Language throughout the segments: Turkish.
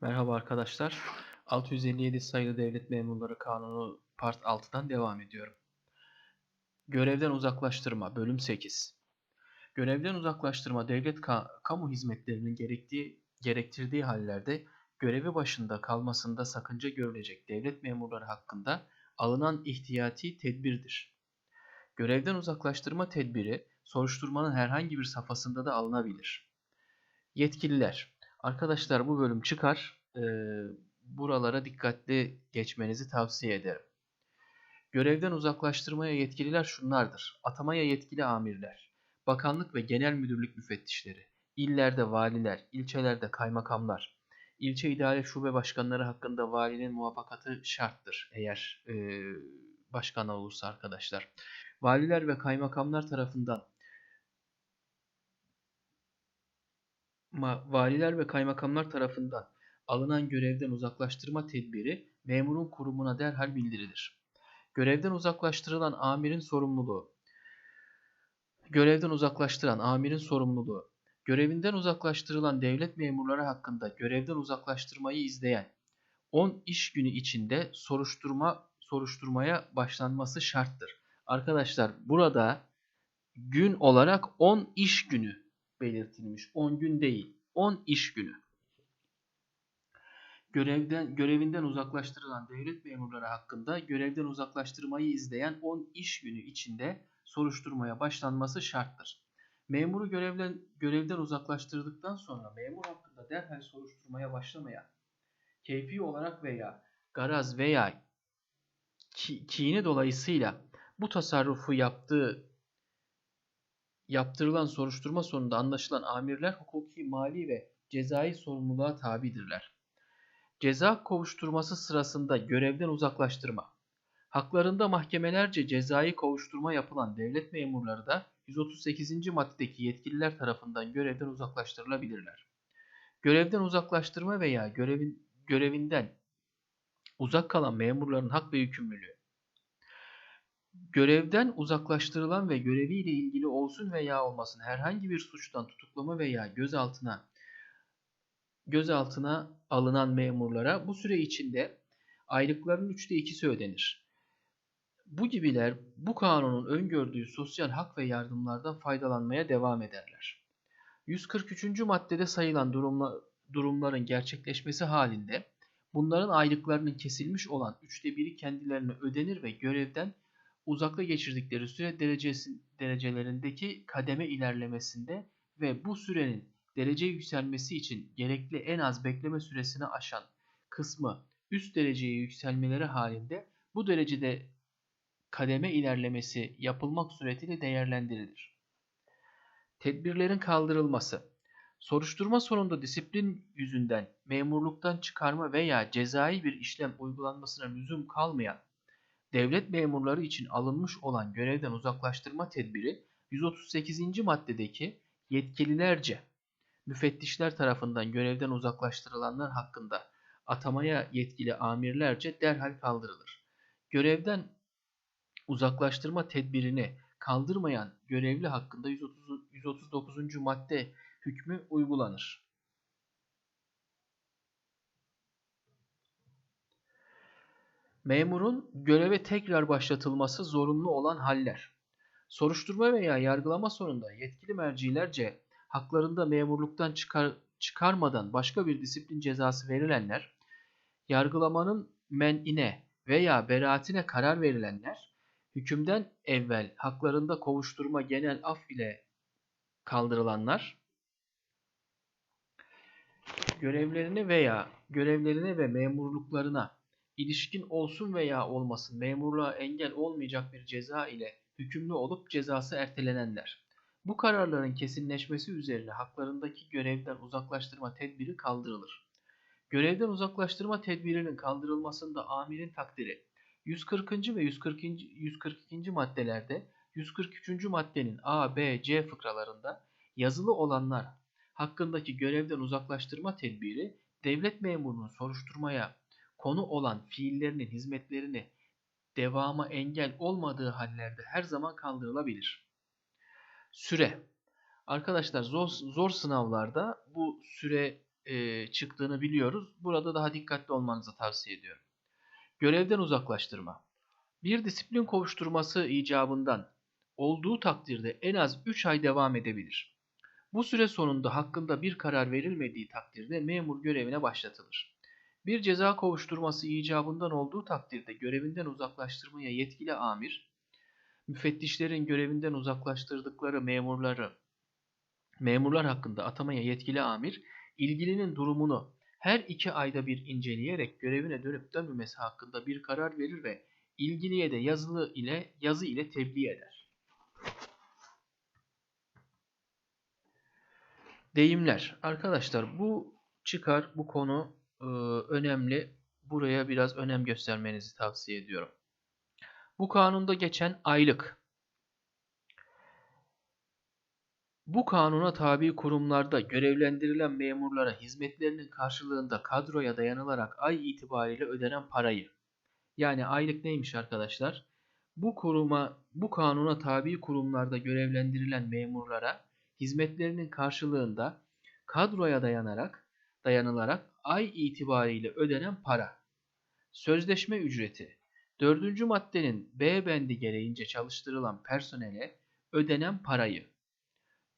Merhaba arkadaşlar. 657 sayılı Devlet Memurları Kanunu Part 6'dan devam ediyorum. Görevden uzaklaştırma bölüm 8. Görevden uzaklaştırma devlet ka- kamu hizmetlerinin gerektiği gerektirdiği hallerde görevi başında kalmasında sakınca görülecek devlet memurları hakkında alınan ihtiyati tedbirdir. Görevden uzaklaştırma tedbiri soruşturmanın herhangi bir safhasında da alınabilir. Yetkililer. Arkadaşlar bu bölüm çıkar. Ee, buralara dikkatli geçmenizi tavsiye ederim. Görevden uzaklaştırmaya yetkililer şunlardır. Atamaya yetkili amirler, bakanlık ve genel müdürlük müfettişleri, illerde valiler, ilçelerde kaymakamlar, ilçe idare şube başkanları hakkında valinin muvaffakatı şarttır eğer e, başkan olursa arkadaşlar. Valiler ve kaymakamlar tarafından valiler ve kaymakamlar tarafından alınan görevden uzaklaştırma tedbiri memurun kurumuna derhal bildirilir. Görevden uzaklaştırılan amirin sorumluluğu. Görevden uzaklaştıran amirin sorumluluğu. Görevinden uzaklaştırılan devlet memurları hakkında görevden uzaklaştırmayı izleyen 10 iş günü içinde soruşturma soruşturmaya başlanması şarttır. Arkadaşlar burada gün olarak 10 iş günü belirtilmiş. 10 gün değil. 10 iş günü. Görevden görevinden uzaklaştırılan devlet memurları hakkında görevden uzaklaştırmayı izleyen 10 iş günü içinde soruşturmaya başlanması şarttır. Memuru görevden görevden uzaklaştırdıktan sonra memur hakkında derhal soruşturmaya başlamaya keyfi olarak veya garaz veya ki, kini dolayısıyla bu tasarrufu yaptığı yaptırılan soruşturma sonunda anlaşılan amirler hukuki, mali ve cezai sorumluluğa tabidirler. Ceza kovuşturması sırasında görevden uzaklaştırma. Haklarında mahkemelerce cezai kovuşturma yapılan devlet memurları da 138. maddedeki yetkililer tarafından görevden uzaklaştırılabilirler. Görevden uzaklaştırma veya görevin, görevinden uzak kalan memurların hak ve yükümlülüğü görevden uzaklaştırılan ve göreviyle ilgili olsun veya olmasın herhangi bir suçtan tutuklama veya gözaltına gözaltına alınan memurlara bu süre içinde aylıkların üçte ikisi ödenir. Bu gibiler bu kanunun öngördüğü sosyal hak ve yardımlardan faydalanmaya devam ederler. 143. maddede sayılan durumla, durumların gerçekleşmesi halinde bunların aylıklarının kesilmiş olan üçte biri kendilerine ödenir ve görevden uzakta geçirdikleri süre derecesi, derecelerindeki kademe ilerlemesinde ve bu sürenin derece yükselmesi için gerekli en az bekleme süresini aşan kısmı üst dereceye yükselmeleri halinde bu derecede kademe ilerlemesi yapılmak suretiyle değerlendirilir. Tedbirlerin kaldırılması Soruşturma sonunda disiplin yüzünden memurluktan çıkarma veya cezai bir işlem uygulanmasına lüzum kalmayan devlet memurları için alınmış olan görevden uzaklaştırma tedbiri 138. maddedeki yetkililerce müfettişler tarafından görevden uzaklaştırılanlar hakkında atamaya yetkili amirlerce derhal kaldırılır. Görevden uzaklaştırma tedbirini kaldırmayan görevli hakkında 130, 139. madde hükmü uygulanır. Memurun göreve tekrar başlatılması zorunlu olan haller. Soruşturma veya yargılama sonunda yetkili mercilerce haklarında memurluktan çıkar, çıkarmadan başka bir disiplin cezası verilenler, yargılamanın men'ine veya beraatine karar verilenler, hükümden evvel haklarında kovuşturma genel af ile kaldırılanlar, görevlerine veya görevlerine ve memurluklarına ilişkin olsun veya olmasın memurluğa engel olmayacak bir ceza ile hükümlü olup cezası ertelenenler. Bu kararların kesinleşmesi üzerine haklarındaki görevden uzaklaştırma tedbiri kaldırılır. Görevden uzaklaştırma tedbirinin kaldırılmasında amirin takdiri 140. ve 142. 142. maddelerde 143. maddenin A, B, C fıkralarında yazılı olanlar hakkındaki görevden uzaklaştırma tedbiri devlet memurunun soruşturmaya konu olan fiillerinin hizmetlerini devama engel olmadığı hallerde her zaman kaldırılabilir. Süre Arkadaşlar zor, zor sınavlarda bu süre e, çıktığını biliyoruz. Burada daha dikkatli olmanızı tavsiye ediyorum. Görevden uzaklaştırma. Bir disiplin kovuşturması icabından olduğu takdirde en az 3 ay devam edebilir. Bu süre sonunda hakkında bir karar verilmediği takdirde memur görevine başlatılır. Bir ceza kovuşturması icabından olduğu takdirde görevinden uzaklaştırmaya yetkili amir, müfettişlerin görevinden uzaklaştırdıkları memurları memurlar hakkında atamaya yetkili amir, ilgilinin durumunu her iki ayda bir inceleyerek görevine dönüp dönmemesi hakkında bir karar verir ve ilgiliye de yazılı ile yazı ile tebliğ eder. Deyimler. Arkadaşlar bu çıkar, bu konu e, önemli. Buraya biraz önem göstermenizi tavsiye ediyorum. Bu kanunda geçen aylık. Bu kanuna tabi kurumlarda görevlendirilen memurlara hizmetlerinin karşılığında kadroya dayanılarak ay itibariyle ödenen parayı. Yani aylık neymiş arkadaşlar? Bu kuruma, bu kanuna tabi kurumlarda görevlendirilen memurlara hizmetlerinin karşılığında kadroya dayanarak dayanılarak ay itibariyle ödenen para. Sözleşme ücreti. Dördüncü maddenin B bendi gereğince çalıştırılan personele ödenen parayı.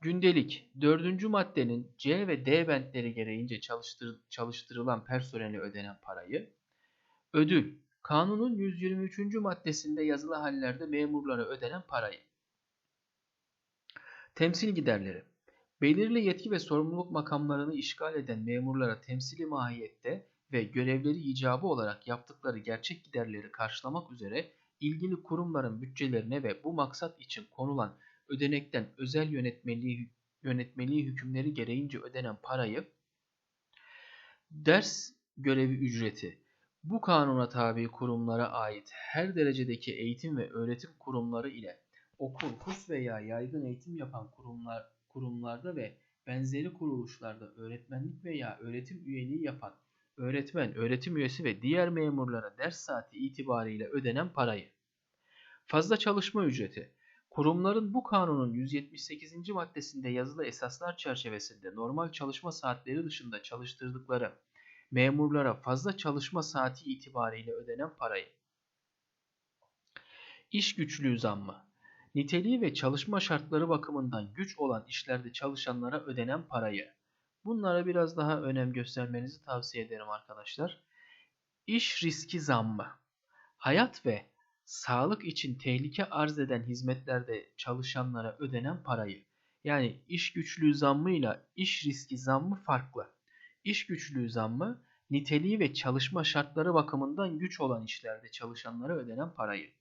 Gündelik. Dördüncü maddenin C ve D bentleri gereğince çalıştır, çalıştırılan personele ödenen parayı. Ödül. Kanunun 123. maddesinde yazılı hallerde memurlara ödenen parayı. Temsil giderleri. Belirli yetki ve sorumluluk makamlarını işgal eden memurlara temsili mahiyette ve görevleri icabı olarak yaptıkları gerçek giderleri karşılamak üzere ilgili kurumların bütçelerine ve bu maksat için konulan ödenekten özel yönetmeliği, yönetmeliği hükümleri gereğince ödenen parayı ders görevi ücreti bu kanuna tabi kurumlara ait her derecedeki eğitim ve öğretim kurumları ile okul, kurs veya yaygın eğitim yapan kurumlar, kurumlarda ve benzeri kuruluşlarda öğretmenlik veya öğretim üyeliği yapan öğretmen, öğretim üyesi ve diğer memurlara ders saati itibariyle ödenen parayı. Fazla çalışma ücreti. Kurumların bu kanunun 178. maddesinde yazılı esaslar çerçevesinde normal çalışma saatleri dışında çalıştırdıkları memurlara fazla çalışma saati itibariyle ödenen parayı. İş güçlüğü zammı. Niteliği ve çalışma şartları bakımından güç olan işlerde çalışanlara ödenen parayı. Bunlara biraz daha önem göstermenizi tavsiye ederim arkadaşlar. İş riski zammı. Hayat ve sağlık için tehlike arz eden hizmetlerde çalışanlara ödenen parayı. Yani iş güçlüğü zammıyla iş riski zammı farklı. İş güçlüğü zammı niteliği ve çalışma şartları bakımından güç olan işlerde çalışanlara ödenen parayı.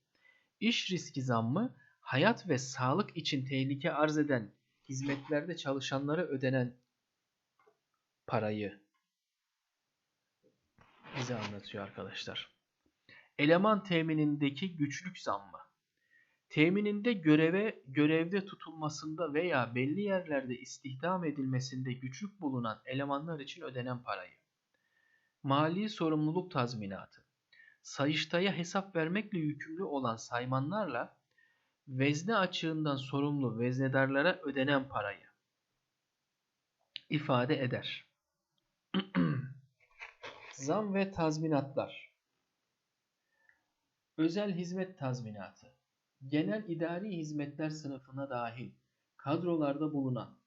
İş riski zammı hayat ve sağlık için tehlike arz eden hizmetlerde çalışanlara ödenen parayı bize anlatıyor arkadaşlar. Eleman teminindeki güçlük zammı. Temininde göreve görevde tutulmasında veya belli yerlerde istihdam edilmesinde güçlük bulunan elemanlar için ödenen parayı. Mali sorumluluk tazminatı. Sayıştaya hesap vermekle yükümlü olan saymanlarla vezne açığından sorumlu veznedarlara ödenen parayı ifade eder. Zam ve tazminatlar. Özel hizmet tazminatı. Genel idari hizmetler sınıfına dahil kadrolarda bulunan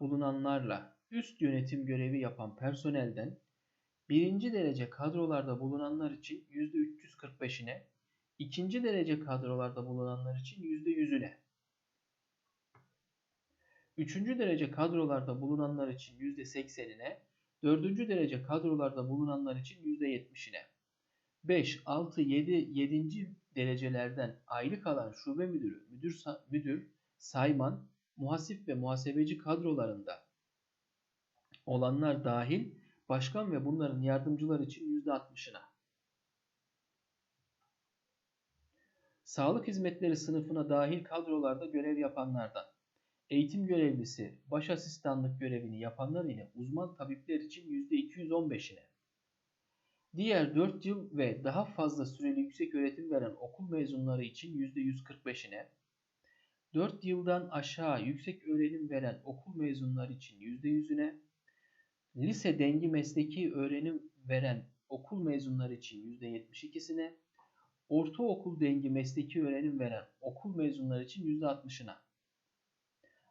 bulunanlarla üst yönetim görevi yapan personelden birinci derece kadrolarda bulunanlar için %345'ine, ikinci derece kadrolarda bulunanlar için %100'üne, üçüncü derece kadrolarda bulunanlar için %80'ine, dördüncü derece kadrolarda bulunanlar için %70'ine, 5, 6, 7, 7. derecelerden aylık alan şube müdürü, müdür, müdür, sayman, muhasip ve muhasebeci kadrolarında olanlar dahil başkan ve bunların yardımcılar için %60'ına. Sağlık hizmetleri sınıfına dahil kadrolarda görev yapanlardan, eğitim görevlisi, baş asistanlık görevini yapanlar ile uzman tabipler için %215'ine, diğer 4 yıl ve daha fazla süreli yüksek öğretim veren okul mezunları için %145'ine, 4 yıldan aşağı yüksek öğrenim veren okul mezunları için %100'üne, lise dengi mesleki öğrenim veren okul mezunları için %72'sine, ortaokul dengi mesleki öğrenim veren okul mezunları için %60'ına.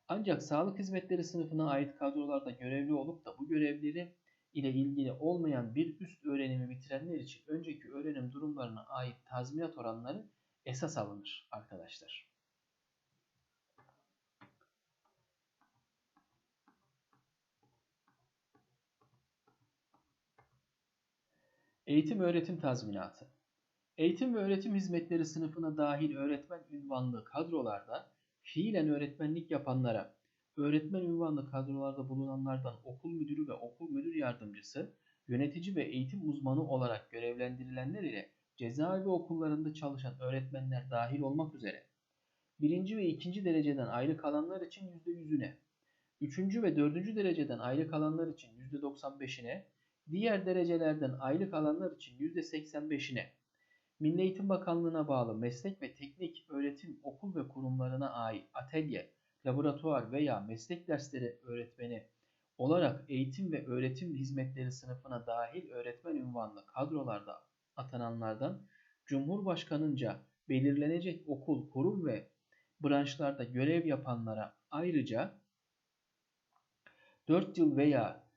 Ancak sağlık hizmetleri sınıfına ait kadrolarda görevli olup da bu görevleri ile ilgili olmayan bir üst öğrenimi bitirenler için önceki öğrenim durumlarına ait tazminat oranları esas alınır arkadaşlar. Eğitim öğretim tazminatı. Eğitim ve öğretim hizmetleri sınıfına dahil öğretmen ünvanlı kadrolarda fiilen öğretmenlik yapanlara, öğretmen ünvanlı kadrolarda bulunanlardan okul müdürü ve okul müdür yardımcısı, yönetici ve eğitim uzmanı olarak görevlendirilenler ile cezaevi okullarında çalışan öğretmenler dahil olmak üzere birinci ve ikinci dereceden ayrı kalanlar için %100'üne, üçüncü ve dördüncü dereceden ayrı kalanlar için %95'ine, diğer derecelerden aylık alanlar için %85'ine, Milli Eğitim Bakanlığı'na bağlı meslek ve teknik öğretim okul ve kurumlarına ait atölye, laboratuvar veya meslek dersleri öğretmeni olarak eğitim ve öğretim hizmetleri sınıfına dahil öğretmen ünvanlı kadrolarda atananlardan Cumhurbaşkanınca belirlenecek okul, kurum ve branşlarda görev yapanlara ayrıca 4 yıl veya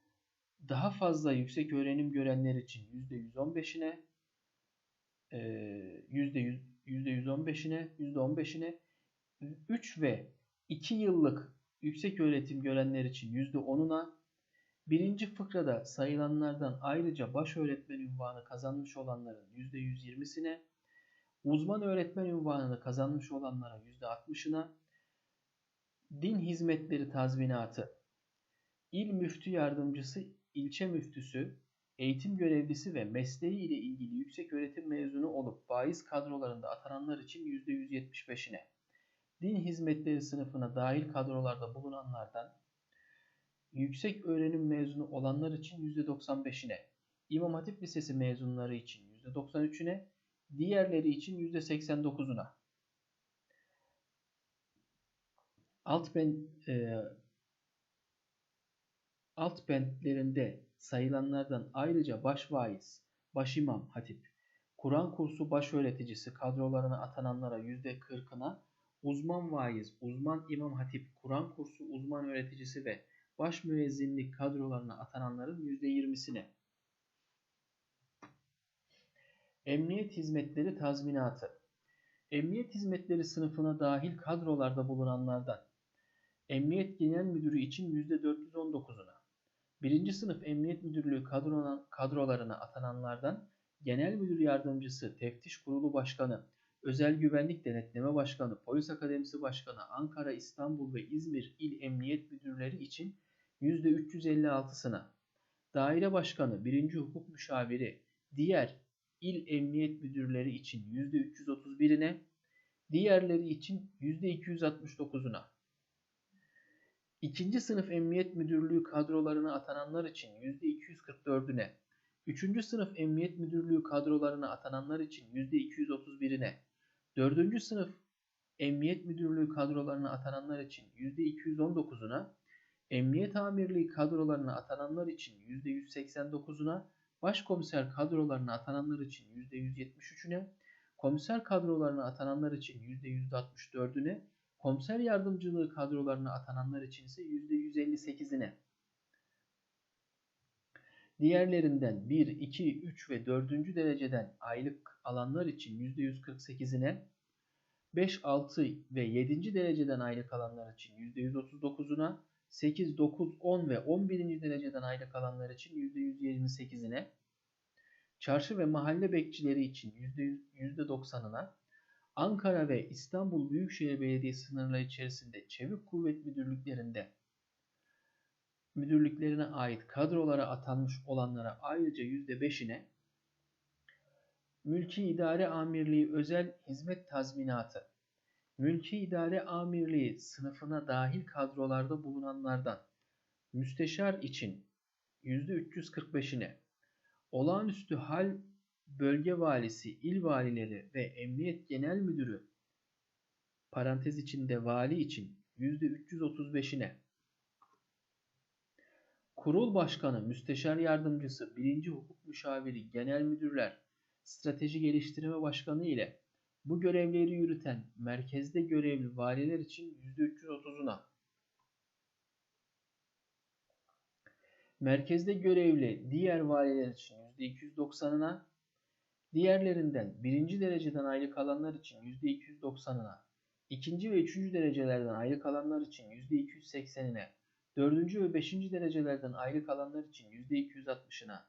daha fazla yüksek öğrenim görenler için %115'ine %100 %115'ine %15'ine 3 ve 2 yıllık yüksek öğretim görenler için %10'una birinci fıkrada sayılanlardan ayrıca baş öğretmen ünvanı kazanmış olanların %120'sine uzman öğretmen ünvanını kazanmış olanlara %60'ına din hizmetleri tazminatı il müftü yardımcısı ilçe müftüsü, eğitim görevlisi ve mesleği ile ilgili yüksek öğretim mezunu olup baiz kadrolarında atananlar için %175'ine, din hizmetleri sınıfına dahil kadrolarda bulunanlardan yüksek öğrenim mezunu olanlar için %95'ine, İmam Hatip Lisesi mezunları için %93'üne, diğerleri için %89'una. Alt ben e, alt bentlerinde sayılanlardan ayrıca başvaiz, başimam hatip, Kur'an kursu baş öğreticisi kadrolarına atananlara %40'ına, uzman vaiz, uzman imam hatip, Kur'an kursu uzman öğreticisi ve baş müezzinlik kadrolarına atananların %20'sine. Emniyet hizmetleri tazminatı. Emniyet hizmetleri sınıfına dahil kadrolarda bulunanlardan Emniyet Genel Müdürü için %419'una, Birinci sınıf Emniyet Müdürlüğü kadrolarına atananlardan Genel Müdür Yardımcısı, Teftiş Kurulu Başkanı, Özel Güvenlik Denetleme Başkanı, Polis Akademisi Başkanı, Ankara, İstanbul ve İzmir İl Emniyet Müdürleri için %356'sına, Daire Başkanı, 1. Hukuk Müşaviri, diğer İl Emniyet Müdürleri için %331'ine, diğerleri için %269'una, İkinci sınıf emniyet müdürlüğü kadrolarına atananlar için %244'üne, üçüncü sınıf emniyet müdürlüğü kadrolarına atananlar için %231'ine, dördüncü sınıf emniyet müdürlüğü kadrolarına atananlar için %219'una, emniyet amirliği kadrolarına atananlar için %189'una, başkomiser kadrolarına atananlar için %173'üne, komiser kadrolarına atananlar için %164'üne, Komiser yardımcılığı kadrolarına atananlar için ise %158'ine. Diğerlerinden 1, 2, 3 ve 4. dereceden aylık alanlar için %148'ine, 5, 6 ve 7. dereceden aylık alanlar için %139'una, 8, 9, 10 ve 11. dereceden aylık alanlar için %128'ine, çarşı ve mahalle bekçileri için %90'ına, Ankara ve İstanbul Büyükşehir Belediyesi sınırları içerisinde Çevik Kuvvet Müdürlüklerinde müdürlüklerine ait kadrolara atanmış olanlara ayrıca %5'ine Mülki İdare Amirliği Özel Hizmet Tazminatı Mülki İdare Amirliği sınıfına dahil kadrolarda bulunanlardan müsteşar için %345'ine olağanüstü hal bölge valisi, il valileri ve emniyet genel müdürü parantez içinde vali için %335'ine Kurul Başkanı, Müsteşar Yardımcısı, Birinci Hukuk Müşaviri, Genel Müdürler, Strateji Geliştirme Başkanı ile bu görevleri yürüten merkezde görevli valiler için %330'una, merkezde görevli diğer valiler için %290'ına, diğerlerinden birinci dereceden ayrı kalanlar için %290'ına, ikinci ve üçüncü derecelerden ayrı kalanlar için %280'ine, dördüncü ve beşinci derecelerden ayrı kalanlar için %260'ına,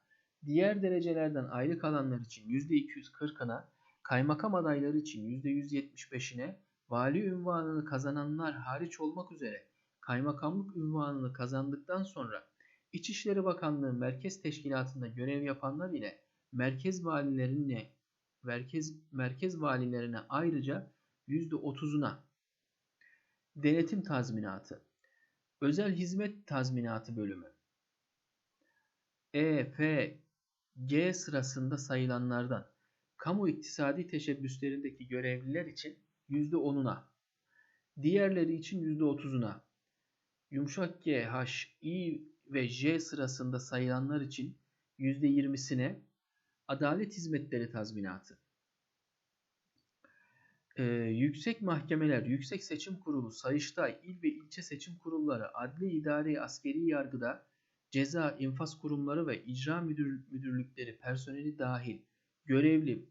diğer derecelerden ayrı kalanlar için %240'ına, kaymakam adayları için %175'ine, vali ünvanını kazananlar hariç olmak üzere kaymakamlık ünvanını kazandıktan sonra İçişleri Bakanlığı Merkez Teşkilatı'nda görev yapanlar ile merkez valilerine merkez, merkez valilerine ayrıca %30'una denetim tazminatı, özel hizmet tazminatı bölümü, E, F, G sırasında sayılanlardan kamu iktisadi teşebbüslerindeki görevliler için %10'una, diğerleri için %30'una, yumuşak G, H, I ve J sırasında sayılanlar için %20'sine adalet hizmetleri tazminatı. Ee, yüksek mahkemeler, Yüksek Seçim Kurulu, Sayıştay, il ve ilçe seçim kurulları, adli idari askeri yargıda, ceza, infaz kurumları ve icra müdür, müdürlükleri personeli dahil görevli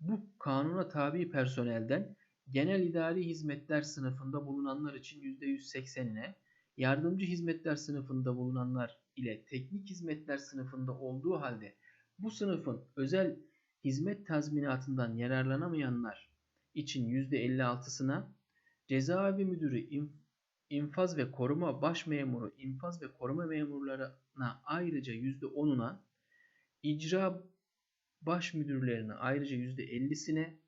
bu kanuna tabi personelden genel idari hizmetler sınıfında bulunanlar için %180'ine, yardımcı hizmetler sınıfında bulunanlar ile teknik hizmetler sınıfında olduğu halde bu sınıfın özel hizmet tazminatından yararlanamayanlar için %56'sına, cezaevi müdürü, infaz ve koruma baş memuru, infaz ve koruma memurlarına ayrıca %10'una, icra baş müdürlerine ayrıca %50'sine,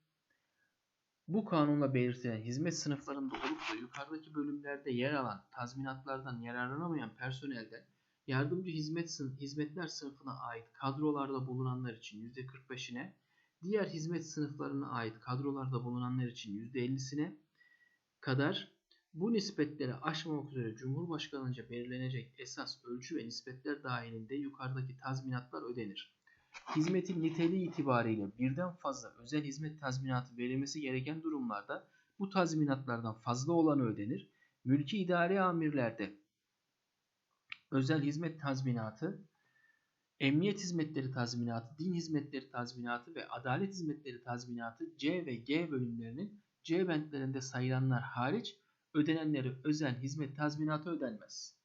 bu kanunla belirtilen hizmet sınıflarında olup da yukarıdaki bölümlerde yer alan tazminatlardan yararlanamayan personelden yardımcı hizmet hizmetler sınıfına ait kadrolarda bulunanlar için %45'ine, diğer hizmet sınıflarına ait kadrolarda bulunanlar için %50'sine kadar bu nispetleri aşmamak üzere Cumhurbaşkanı'nca belirlenecek esas ölçü ve nispetler dahilinde yukarıdaki tazminatlar ödenir. Hizmetin niteliği itibariyle birden fazla özel hizmet tazminatı verilmesi gereken durumlarda bu tazminatlardan fazla olanı ödenir. Mülki idari amirlerde özel hizmet tazminatı, emniyet hizmetleri tazminatı, din hizmetleri tazminatı ve adalet hizmetleri tazminatı C ve G bölümlerinin C bentlerinde sayılanlar hariç ödenenleri özel hizmet tazminatı ödenmez.